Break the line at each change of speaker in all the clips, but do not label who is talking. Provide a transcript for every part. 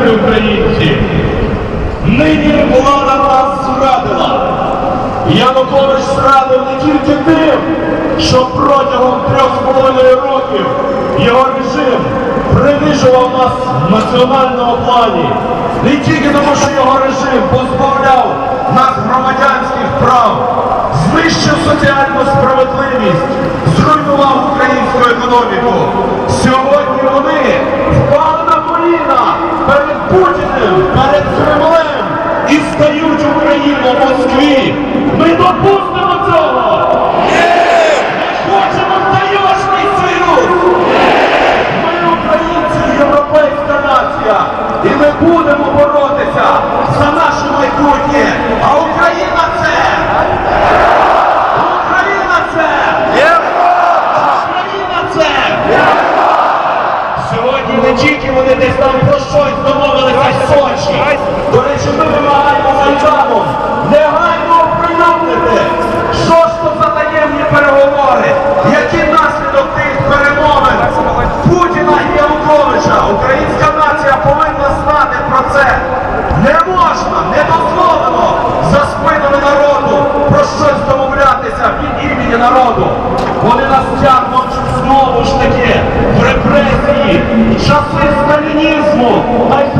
добрі українці, нині влада нас зрадила. Янукович зрадив не тільки тим, що протягом трьох з половиною років його режим принижував нас в національному плані, не тільки тому, що його режим позбавляв нас громадянських прав, знищив соціальну справедливість, зруйнував українську економіку. Сьогодні вони. Тільки вони десь там про щось домовилися в Сочі. До речі, ми вимагаємо Майданом негайно оприлюднити, що ж то за таємні переговори, який наслідок тих перемовин Путіна і Януковича. Українська нація повинна знати про це. Не можна, не дозволено за спинами народу про щось домовлятися від імені народу. Вони нас тягнуть знову ж таки часи сталінізму, а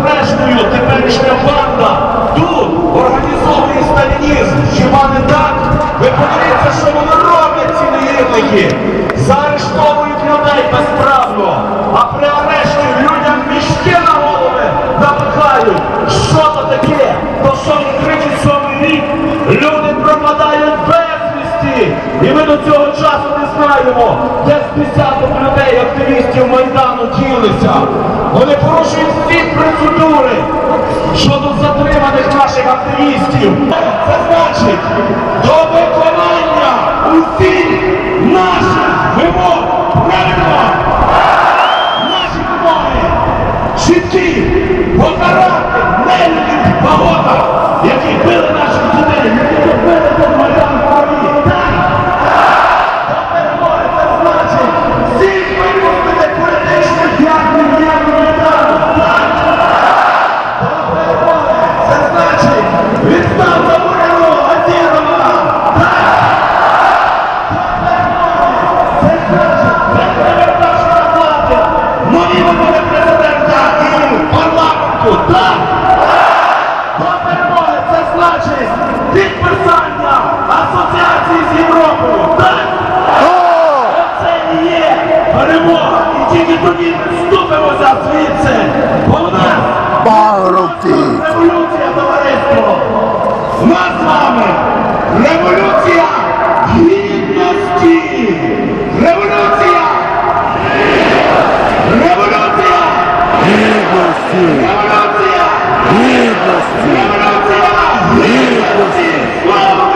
теперішня банда тут організовує сталінізм. Хіба не так? Ви подивіться, що вони роблять ці негідники. Заарештовують людей безправно, а при арешті людям мішки на голови напихають. Що то таке? То що в 37 рік люди пропадають безвісті. І ми до цього часу не знаємо, де з десяток людей, активістів Майдану ділися. Вони порушують всі процедури щодо затриманих наших активістів. Це значить Так! До перемоги це значить підписання асоціації з Європою. Так! Оце і є перемога. І тільки тоді вступимося звідси.
Deus,
Deus,
Deus.